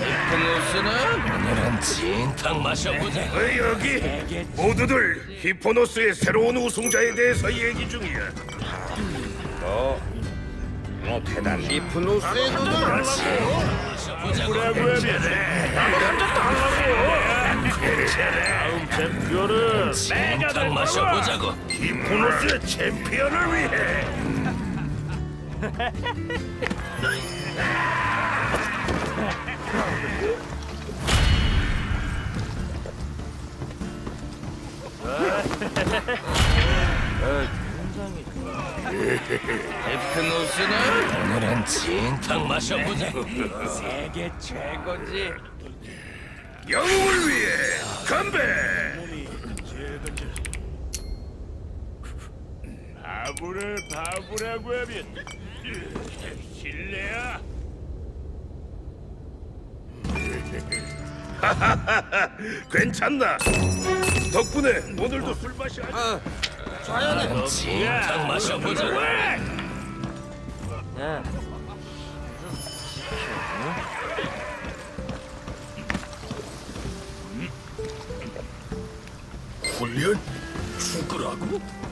히포노스는 오늘은 진탕 마셔보자. 어, 여기 모두들 히포노스의 새로운 우승자에 대해서 얘기 중이야. 어? 어, 너 대단. 히포노스의 뭐라고 하면 다음 챔피언은 탕 마셔보자고. 히포노스의 챔피언을 위해. 히프노스는 오늘은 진탕 마셔보자고. 세계 최고지. 영웅을 위해 건배. 바보를 바보라고 하면 실례야. 괜찮나? 덕분에 오늘도 술 마셔. 오늘은 진탕 마셔보자고. 훈련 죽으라고?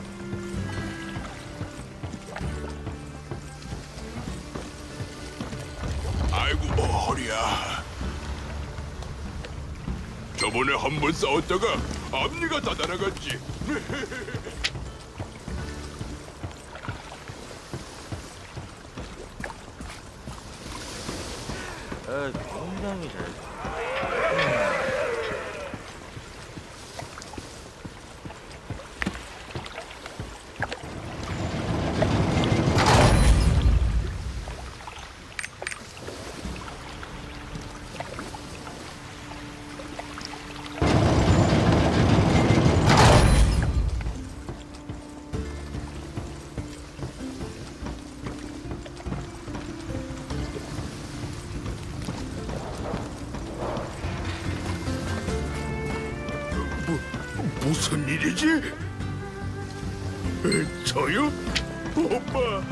허리야. 저번에 한 번 싸웠다가 앞니가 다 날아갔지. 무슨 일이지? 에, 저요? 오빠.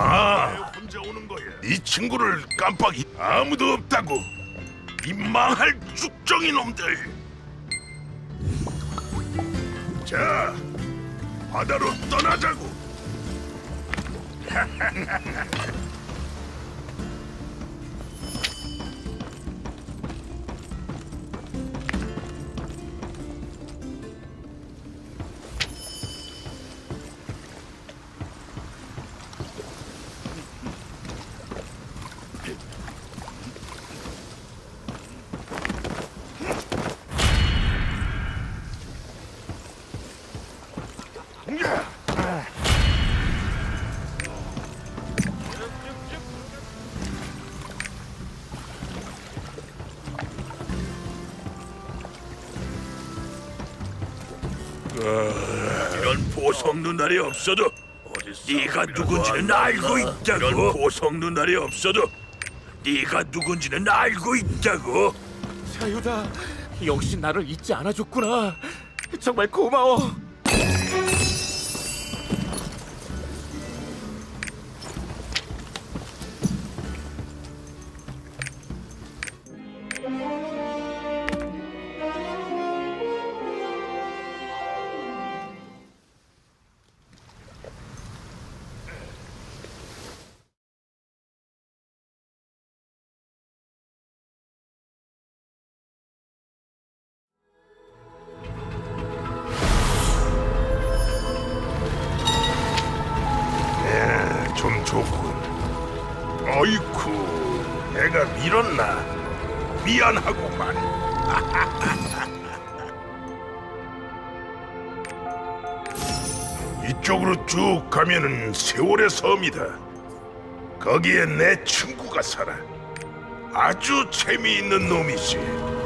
아, 혼자 오는 거야. 네 친구를 깜빡이 아무도 없다고. 이 망할 죽정이 놈들. 자, 바다로 떠나자고. 이런 보석 눈알이 없어도 네가 누군지는 알고 있다고. 이런 보석 눈알이 없어도 네가 누군지는 알고 있다고. 자유다. 역시 나를 잊지 않아줬구나. 정말 고마워. 좀 좋군. 어이쿠, 내가 밀었나? 미안하구만. 이쪽으로 쭉 가면은 세월의 섬이다. 거기에 내 친구가 살아. 아주 재미있는 놈이지.